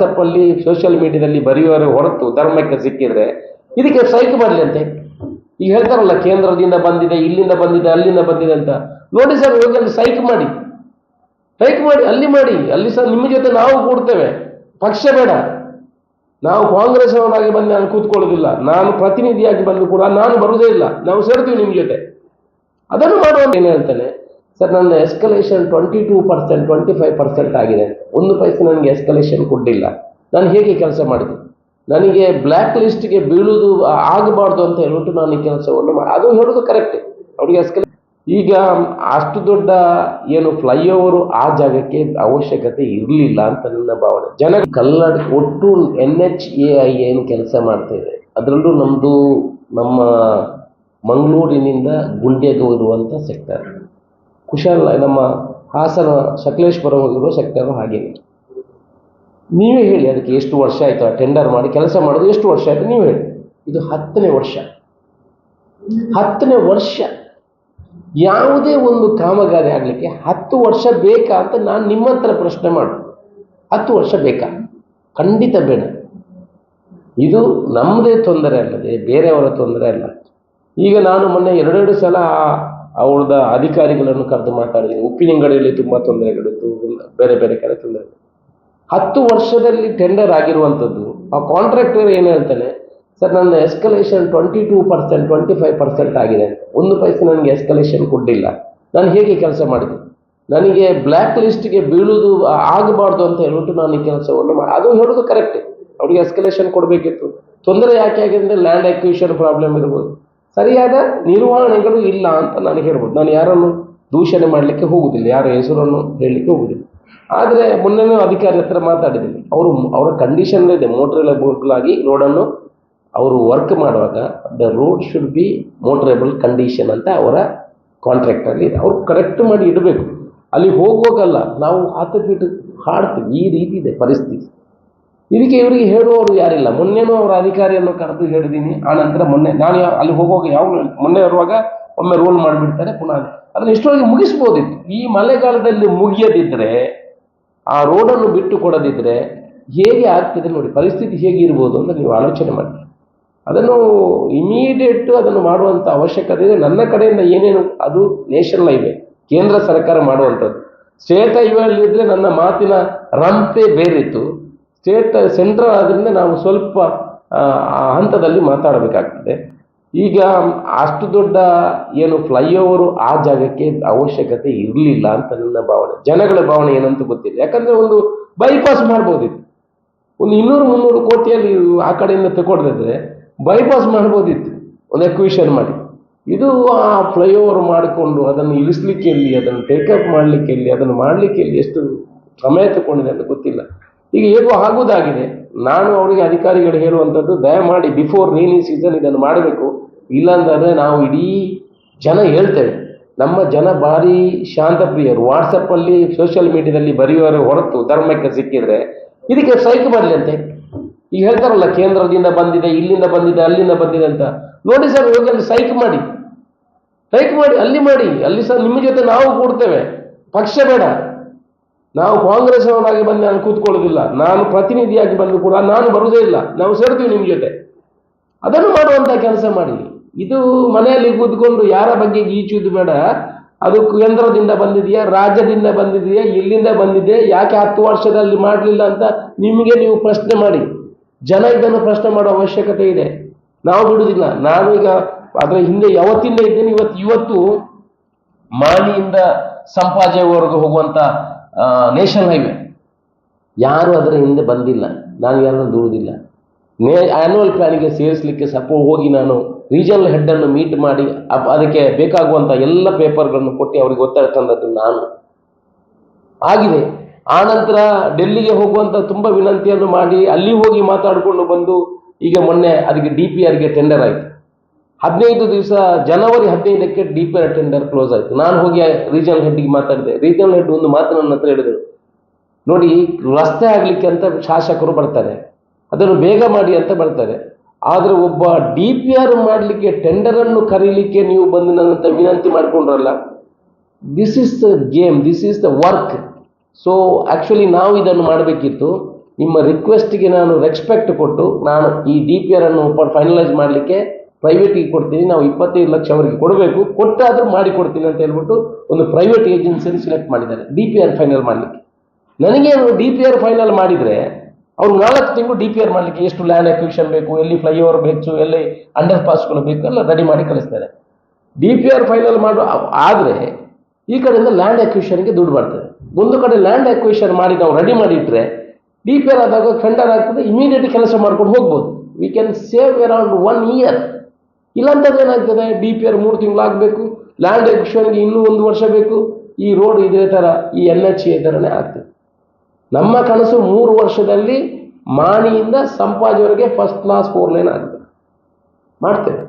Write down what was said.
ವಾಟ್ಸಪ್ಪಲ್ಲಿ ಸೋಷಿಯಲ್ ಮೀಡಿಯಾದಲ್ಲಿ ಬರೆಯುವವರ ಹೊರತು ಧರ್ಮಕ್ಕೆ ಸಿಕ್ಕಿದ್ರೆ ಇದಕ್ಕೆ ಸೈಕ್ ಬರಲಿ ಅಂತೆ. ಈಗ ಹೇಳ್ತಾರಲ್ಲ, ಕೇಂದ್ರದಿಂದ ಬಂದಿದೆ, ಇಲ್ಲಿಂದ ಬಂದಿದೆ, ಅಲ್ಲಿಂದ ಬಂದಿದೆ ಅಂತ. ನೋಡಿ ಸರ್ ಹೋಗಿ ಸೈಕ್ ಮಾಡಿ. ಸೈಕ್ ಮಾಡಿ, ಅಲ್ಲಿ ಮಾಡಿ. ಅಲ್ಲಿ ಸರ್ ನಿಮ್ಮ ಜೊತೆ ನಾವು ಕೂಡ್ತೇವೆ. ಪಕ್ಷ ಬೇಡ. ನಾವು ಕಾಂಗ್ರೆಸ್ ಅವರಾಗಿ ಬಂದು ನಾನು ಕೂತ್ಕೊಳ್ಳೋದಿಲ್ಲ. ನಾನು ಪ್ರತಿನಿಧಿಯಾಗಿ ಬಂದು ಕೂಡ ನಾನು ಬರುವುದೇ ಇಲ್ಲ. ನಾವು ಸೇರ್ತೀವಿ ನಿಮ್ಮ ಜೊತೆ. ಅದನ್ನು ಮಾಡುವಂತ ಏನು ಹೇಳ್ತಾನೆ? ಸರ್ ನನ್ನ escalation twenty two percent twenty five percent ಆಗಿದೆ. ಒಂದು ಪೈಸೆ ನನಗೆ ಎಸ್ಕಲೇಷನ್ ಕೊಟ್ಟಿಲ್ಲ ನಾನು ಹೇಗೆ ಕೆಲಸ ಮಾಡಿದೆ? ನನಗೆ ಬ್ಲ್ಯಾಕ್ ಲಿಸ್ಟ್ಗೆ ಬೀಳುವುದು ಆ- ಆಗಬಾರ್ದು ಅಂತ ಹೇಳ್ಬಿಟ್ಟು ನಾನು ಈ ಕೆಲಸವನ್ನು ಮಾಡಿ ಅದು ಹೇಳೋದು ಕರೆಕ್ಟ್ ಅವ್ರಿಗೆ ಎಸ್ಕಲೇ ಈಗ ಅಷ್ಟು ದೊಡ್ಡ ಏನು ಫ್ಲೈಓವರು ಆ ಜಾಗಕ್ಕೆ ಅವಶ್ಯಕತೆ ಇರಲಿಲ್ಲ ಅಂತ ನನ್ನ ಭಾವನೆ. ಜನ ಕಲ್ಲಡ ಒಟ್ಟು ಎನ್ ಎಚ್ ಎ ಐ ಏನು ಕೆಲಸ ಮಾಡ್ತಾಯಿದೆ ಅದರಲ್ಲೂ ನಮ್ಮದು ನಮ್ಮ ಮಂಗಳೂರಿನಿಂದ ಗುಂಡ್ಯಗೆ ಇರುವಂಥ ಸೆಕ್ಟರ್ ಕುಶಾಲ ನಮ್ಮ ಹಾಸನ ಸಕಲೇಶ್ವರ ಹೋಗಿರೋ ಸೆಕ್ಟರ್ ಹಾಗೇನೆ. ನೀವೇ ಹೇಳಿ ಅದಕ್ಕೆ ಎಷ್ಟು ವರ್ಷ ಆಯಿತು, ಆ ಟೆಂಡರ್ ಮಾಡಿ, ಕೆಲಸ ಮಾಡೋದು ಎಷ್ಟು ವರ್ಷ ಆಯಿತು ನೀವು ಹೇಳಿ. ಇದು ಹತ್ತನೇ ವರ್ಷ. ಹತ್ತನೇ ವರ್ಷ. ಯಾವುದೇ ಒಂದು ಕಾಮಗಾರಿ ಆಗಲಿಕ್ಕೆ ಹತ್ತು ವರ್ಷ ಬೇಕಾ ಅಂತ ನಾನು ನಿಮ್ಮ ಹತ್ರ ಪ್ರಶ್ನೆ ಮಾಡು. ಹತ್ತು ವರ್ಷ ಬೇಕಾ? ಖಂಡಿತ ಬೇಡ. ಇದು ನಮ್ಮದೇ ತೊಂದರೆ ಅಲ್ಲದೆ ಬೇರೆಯವರ ತೊಂದರೆ ಅಲ್ಲ. ಈಗ ನಾನು ಮೊನ್ನೆ ಎರಡೆರಡು ಸಲ ಅವ್ರದ ಅಧಿಕಾರಿಗಳನ್ನು ಕರೆದು ಮಾತಾಡಿದ್ದೀನಿ ಉಪ್ಪಿನಂಗಡಿಯಲ್ಲಿ ತುಂಬ ತೊಂದರೆಗಳಿತ್ತು ಬೇರೆ ಬೇರೆ ಕಡೆ ತೊಂದರೆ ಹತ್ತು ವರ್ಷದಲ್ಲಿ ಟೆಂಡರ್ ಆಗಿರುವಂಥದ್ದು ಆ ಕಾಂಟ್ರಾಕ್ಟರ್ ಏನು ಹೇಳ್ತಾನೆ, ಸರ್, ನನ್ನ escalation twenty two percent twenty five percent ಆಗಿದೆ ಒಂದು ಪೈಸೆ ನನಗೆ ಎಸ್ಕಲೇಷನ್ ಕೊಟ್ಟಿಲ್ಲ ನಾನು ಹೇಗೆ ಕೆಲಸ ಮಾಡಿದೆ? ನನಗೆ ಬ್ಲ್ಯಾಕ್ ಲಿಸ್ಟ್ಗೆ ಬೀಳುವುದು ಆಗಬಾರ್ದು ಅಂತ ಹೇಳ್ಬಿಟ್ಟು ನಾನು ಈ ಕೆಲಸವನ್ನು ಮಾಡಿ ಅದು ಹೇಳೋದು ಕರೆಕ್ಟ್ ಅವ್ರಿಗೆ ಎಸ್ಕಲೇಷನ್ ಕೊಡಬೇಕಿತ್ತು. ತೊಂದರೆ ಯಾಕೆ ಆಗಿದೆ ಅಂದರೆ ಲ್ಯಾಂಡ್ ಅಕ್ವಿಷನ್ ಪ್ರಾಬ್ಲಮ್ ಇರ್ಬೋದು. ಸರಿಯಾದ ನಿರ್ವಹಣೆಗಳು ಇಲ್ಲ ಅಂತ ನಾನು ಹೇಳ್ಬೋದು. ನಾನು ಯಾರನ್ನು ದೂಷಣೆ ಮಾಡಲಿಕ್ಕೆ ಹೋಗುದಿಲ್ಲ, ಯಾರ ಹೆಸರನ್ನು ಹೇಳಲಿಕ್ಕೆ ಹೋಗುದಿಲ್ಲ. ಆದರೆ ಮೊನ್ನೆನೂ ಅಧಿಕಾರಿ ಹತ್ರ ಮಾತಾಡಿದ್ದೀನಿ. ಅವರು ಅವರ ಕಂಡೀಷನ್ ಇದೆ ಮೋಟ್ರೇಬಲ್ ಆಗಿ ರೋಡನ್ನು ಅವರು ವರ್ಕ್ ಮಾಡುವಾಗ the road should be motorable condition ಅಂತ ಅವರ ಕಾಂಟ್ರಾಕ್ಟಲ್ಲಿ ಇದೆ. ಅವರು ಕರೆಕ್ಟ್ ಮಾಡಿ ಇಡಬೇಕು. ಅಲ್ಲಿ ಹೋಗುವಾಗಲ್ಲ, ನಾವು ಹತ್ತು ಫೀಟ್ ಹಾಡ್ತೀವಿ, ಈ ರೀತಿ ಇದೆ ಪರಿಸ್ಥಿತಿ. ಇದಕ್ಕೆ ಇವರಿಗೆ ಹೇಳುವವರು ಯಾರಿಲ್ಲ. ಮೊನ್ನೆನೂ ಅವರ ಅಧಿಕಾರಿಯನ್ನು ಕರೆದು ಹೇಳಿದ್ದೀನಿ. ಆ ನಂತರ ಮೊನ್ನೆ ನಾನು ಅಲ್ಲಿ ಹೋಗುವಾಗ ಯಾವ ಮೊನ್ನೆ ಇರುವಾಗ ಒಮ್ಮೆ ರೋಲ್ ಮಾಡಿಬಿಡ್ತಾರೆ, ಪುನಃ ಅದನ್ನು ಇಷ್ಟೊಳಗೆ ಮುಗಿಸ್ಬೋದಿತ್ತು. ಈ ಮಳೆಗಾಲದಲ್ಲಿ ಮುಗಿಯದಿದ್ದರೆ ಆ ರೋಡನ್ನು ಬಿಟ್ಟು ಕೊಡದಿದ್ದರೆ ಹೇಗೆ ಆಗ್ತದೆ ನೋಡಿ, ಪರಿಸ್ಥಿತಿ ಹೇಗೆ ಇರ್ಬೋದು ಅಂತ ನೀವು ಆಲೋಚನೆ ಮಾಡಿ. ಅದನ್ನು ಇಮಿಡಿಯೇಟ್ ಅದನ್ನು ಮಾಡುವಂಥ ಅವಶ್ಯಕತೆ ಇದೆ. ನನ್ನ ಕಡೆಯಿಂದ ಏನೇನು ಅದು ನೇಷನಲ್ ಹೈವೇ ಕೇಂದ್ರ ಸರ್ಕಾರ ಮಾಡುವಂಥದ್ದು. ಸ್ಟೇಟ್ ಅಲ್ಲಿ ಇದ್ದರೆ ನನ್ನ ಮಾತಿನ ರಂಪೆ ಬೇರಿತ್ತು. ಸ್ಟೇಟ್ ಸೆಂಟ್ರಲ್ ಆದ್ರಿಂದ ನಾವು ಸ್ವಲ್ಪ ಆ, ಹಂತದಲ್ಲಿ ಮಾತಾಡಬೇಕಾಗ್ತದೆ. ಈಗ ಅಷ್ಟು ದೊಡ್ಡ ಏನು ಫ್ಲೈಓವರು ಆ ಜಾಗಕ್ಕೆ ಅವಶ್ಯಕತೆ ಇರಲಿಲ್ಲ ಅಂತ ನನ್ನ ಭಾವನೆ. ಜನಗಳ ಭಾವನೆ ಏನಂತ ಗೊತ್ತಿಲ್ಲ. ಯಾಕಂದ್ರೆ ಒಂದು ಬೈಪಾಸ್ ಮಾಡ್ಬೋದಿತ್ತು. ಒಂದು ಇನ್ನೂರು ಮುನ್ನೂರು ಕೋಟಿಯಲ್ಲಿ ಆ ಕಡೆಯಿಂದ ತಗೊಳ್ದಿದ್ರೆ ಬೈಪಾಸ್ ಮಾಡ್ಬೋದಿತ್ತು. ಒಂದು ಎಕ್ವಿಷನ್ ಮಾಡಿ. ಇದು ಆ ಫ್ಲೈಓವರ್ ಮಾಡಿಕೊಂಡು ಅದನ್ನು ಇಳಿಸ್ಲಿಕ್ಕೆ ಎಲ್ಲಿ ಅದನ್ನು ಟೇಕಪ್ ಮಾಡಲಿಕ್ಕೆ ಎಲ್ಲಿ ಅದನ್ನು ಮಾಡಲಿಕ್ಕೆ ಎಲ್ಲಿ ಎಷ್ಟು ಸಮಯ ತಗೊಂಡಿದೆ ಅಂತ ಗೊತ್ತಿಲ್ಲ. ಈಗ ಹೇಗೋ ಆಗುವುದಾಗಿದೆ ನಾನು ಅವರಿಗೆ ಅಧಿಕಾರಿಗಳು ಹೇಳುವಂಥದ್ದು, ದಯಮಾಡಿ ಬಿಫೋರ್ ರೈನಿ ಸೀಸನ್ ಇದನ್ನು ಮಾಡಬೇಕು. ಇಲ್ಲಾಂದ್ರೆ ನಾವು ಇಡೀ ಜನ ಹೇಳ್ತೇವೆ. ನಮ್ಮ ಜನ ಭಾರಿ ಶಾಂತಪ್ರಿಯರು. ವಾಟ್ಸಪ್ಪಲ್ಲಿ ಸೋಷಿಯಲ್ ಮೀಡಿಯಾದಲ್ಲಿ ಬರೆಯುವವರ ಹೊರತು ಧರ್ಮಕ್ಕೆ ಸಿಕ್ಕಿದರೆ ಇದಕ್ಕೆ ಸೈಕ್ ಬರಲಿ ಅಂತೆ. ಈಗ ಹೇಳ್ತಾರಲ್ಲ, ಕೇಂದ್ರದಿಂದ ಬಂದಿದೆ, ಇಲ್ಲಿಂದ ಬಂದಿದೆ, ಅಲ್ಲಿಂದ ಬಂದಿದೆ ಅಂತ. ನೋಡಿ ಸರ್, ಹೋಗಿ ಅಲ್ಲಿ ಸೈಕ್ ಮಾಡಿ. ಸೈಕ್ ಮಾಡಿ, ಅಲ್ಲಿ ಮಾಡಿ. ಅಲ್ಲಿ ಸಹ ನಿಮ್ಮ ಜೊತೆ ನಾವು ಕೂಡ್ತೇವೆ. ಪಕ್ಷ ಬೇಡ. ನಾವು ಕಾಂಗ್ರೆಸ್ ಅವರಾಗಿ ಬಂದು ನಾನು ಕೂತ್ಕೊಳ್ಳೋದಿಲ್ಲ. ನಾನು ಪ್ರತಿನಿಧಿಯಾಗಿ ಬಂದು ಕೂಡ ನಾನು ಬರುವುದೇ ಇಲ್ಲ. ನಾವು ಸೇರ್ತೀವಿ ನಿಮ್ಮ ಜೊತೆ. ಅದನ್ನು ಮಾಡುವಂಥ ಕೆಲಸ ಮಾಡಿ. ಇದು ಮನೆಯಲ್ಲಿ ಕೂತ್ಕೊಂಡು ಯಾರ ಬಗ್ಗೆ ಗೀಚುವುದು ಬೇಡ. ಅದು ಕೇಂದ್ರದಿಂದ ಬಂದಿದೆಯಾ? ರಾಜ್ಯದಿಂದ ಬಂದಿದೆಯಾ? ಎಲ್ಲಿಂದ ಬಂದಿದೆ? ಯಾಕೆ ಹತ್ತು ವರ್ಷದಲ್ಲಿ ಮಾಡಲಿಲ್ಲ ಅಂತ ನಿಮಗೆ ನೀವು ಪ್ರಶ್ನೆ ಮಾಡಿ. ಜನ ಇದನ್ನು ಪ್ರಶ್ನೆ ಮಾಡೋ ಅವಶ್ಯಕತೆ ಇದೆ. ನಾವು ಬಿಡುವುದಿಲ್ಲ. ನಾನು ಈಗ ಅದರ ಹಿಂದೆ ಯಾವತ್ತಿಂದ ಇದ್ದೇನೆ, ಇವತ್ತು ಇವತ್ತು ಮಾಲಿಯಿಂದ ಸಂಪಾಜೆವರೆಗೂ ಹೋಗುವಂತ ನೇಷನಲ್ ಹೈವೇ ಯಾರು ಅದರ ಹಿಂದೆ ಬಂದಿಲ್ಲ. ನಾನು ಯಾರನ್ನು ದೂರುವುದಿಲ್ಲ ನೇ ಆ್ಯನ್ಯುವಲ್ ಪ್ಲಾನಿಗೆ ಸೇರಿಸಲಿಕ್ಕೆ ಸಪೋ ಹೋಗಿ ನಾನು ರೀಜನಲ್ ಹೆಡ್ಡನ್ನು ಮೀಟ್ ಮಾಡಿ ಅದಕ್ಕೆ ಬೇಕಾಗುವಂಥ ಎಲ್ಲ ಪೇಪರ್ಗಳನ್ನು ಕೊಟ್ಟು ಅವರಿಗೆ ಒತ್ತಡ ತಂದದ್ದು ನಾನು. ಆಗಿದೆ. ಆನಂತರ ನಂತರ ಡೆಲ್ಲಿಗೆ ಹೋಗುವಂಥ ತುಂಬ ವಿನಂತಿಯನ್ನು ಮಾಡಿ, ಅಲ್ಲಿ ಹೋಗಿ ಮಾತಾಡಿಕೊಂಡು ಬಂದು, ಈಗ ಮೊನ್ನೆ ಅದಕ್ಕೆ ಡಿ ಪಿ ಆರ್ಗೆ ಟೆಂಡರ್ ಆಯಿತು. ಹದಿನೈದು ದಿವಸ ಜನವರಿ ಹದಿನೈದಕ್ಕೆ D P R tender close ಆಯಿತು. ನಾನು ಹೋಗಿ ರೀಜನಲ್ ಹೆಡ್ಗೆ ಮಾತಾಡಿದೆ. ರೀಜನಲ್ ಹೆಡ್ ಒಂದು ಮಾತು ನನ್ನ ಹತ್ರ ಹೇಳಿದರು. ನೋಡಿ, ರಸ್ತೆ ಆಗಲಿಕ್ಕೆ ಅಂತ ಶಾಸಕರು ಬರ್ತಾರೆ. ಅದನ್ನು ಬೇಗ ಮಾಡಿ ಅಂತ ಬರ್ತಾರೆ. ಆದರೆ ಒಬ್ಬ ಡಿ ಪಿ ಆರ್ ಮಾಡಲಿಕ್ಕೆ ಟೆಂಡರನ್ನು ಕರೀಲಿಕ್ಕೆ ನೀವು ಬಂದು ನನ್ನಂತ ವಿನಂತಿ ಮಾಡಿಕೊಂಡ್ರಲ್ಲ this is the game this is the work so actually ನಾವು ಇದನ್ನು ಮಾಡಬೇಕಿತ್ತು. ನಿಮ್ಮ ರಿಕ್ವೆಸ್ಟ್ಗೆ ನಾನು ರೆಸ್ಪೆಕ್ಟ್ ಕೊಟ್ಟು ನಾನು ಈ ಡಿ ಪಿ ಆರನ್ನು ಫೈನಲೈಸ್ ಮಾಡಲಿಕ್ಕೆ ಪ್ರೈವೇಟಿಗೆ ಕೊಡ್ತೀನಿ, ನಾವು ಇಪ್ಪತ್ತೈದು ಲಕ್ಷ ಅವರಿಗೆ ಕೊಡಬೇಕು ಕೊಟ್ಟಾದರೂ ಮಾಡಿ ಕೊಡ್ತೀನಿ ಅಂತ ಹೇಳ್ಬಿಟ್ಟು ಒಂದು ಪ್ರೈವೇಟ್ ಏಜೆನ್ಸಿಯನ್ನು ಸೆಲೆಕ್ಟ್ ಮಾಡಿದ್ದಾರೆ ಡಿ ಪಿ ಆರ್ ಫೈನಲ್ ಮಾಡಲಿಕ್ಕೆ. ನನಗೆ ಡಿ ಪಿ ಆರ್ ಫೈನಲ್ ಮಾಡಿದರೆ, ಅವ್ರು ನಾಲ್ಕು ತಿಂಗಳು ಡಿ ಪಿ ಆರ್ ಮಾಡಲಿಕ್ಕೆ ಎಷ್ಟು ಲ್ಯಾಂಡ್ ಅಕ್ವಿಷನ್ ಬೇಕು, ಎಲ್ಲಿ ಫ್ಲೈಓವರ್ ಬೇಕು, ಎಲ್ಲಿ ಅಂಡರ್ ಪಾಸ್ಗಳು ಬೇಕು, ಎಲ್ಲ ರೆಡಿ ಮಾಡಿ ಕಳಿಸ್ತಾರೆ. ಡಿ ಪಿ ಆರ್ ಫೈನಲ್ ಮಾಡುವ ಆದರೆ ಈ ಕಡೆಯಿಂದ ಲ್ಯಾಂಡ್ ಅಕ್ವಿಷನ್ಗೆ ದುಡ್ಡು ಬರ್ತದೆ. ಒಂದು ಕಡೆ ಲ್ಯಾಂಡ್ ಅಕ್ವಿಷನ್ ಮಾಡಿ ನಾವು ರೆಡಿ ಮಾಡಿ ಇಟ್ಟರೆ ಡಿ ಪಿ ಆರ್ ಆದಾಗ ಖಂಡನ ಆಗ್ತದೆ ಇಮಿಡಿಯೇಟ್ ಕೆಲಸ ಮಾಡ್ಕೊಂಡು ಹೋಗ್ಬೋದು. We can save around one year ಇಲ್ಲಾಂತದ್ದು ಏನಾಗ್ತದೆ? ಡಿ ಪಿ ಆರ್ ಮೂರು ತಿಂಗಳಾಗಬೇಕು ಲ್ಯಾಂಡ್ ಎಕ್ವಿಷನ್ಗೆ ಇನ್ನೂ ಒಂದು ವರ್ಷ ಬೇಕು. ಈ ರೋಡ್ ಇದೇ ಥರ ಈ ಎನ್ ಎಚ್ ಎ ಥರನೇ ಆಗ್ತದೆ. ನಮ್ಮ ಕನಸು ಮೂರು ವರ್ಷದಲ್ಲಿ ಮಾಣಿಯಿಂದ ಸಂಪಾಜಿವರೆಗೆ ಫಸ್ಟ್ ಕ್ಲಾಸ್ ಫೋರ್ ಲೈನ್ ಆಗ್ತದೆ. ಮಾಡ್ತೇವೆ.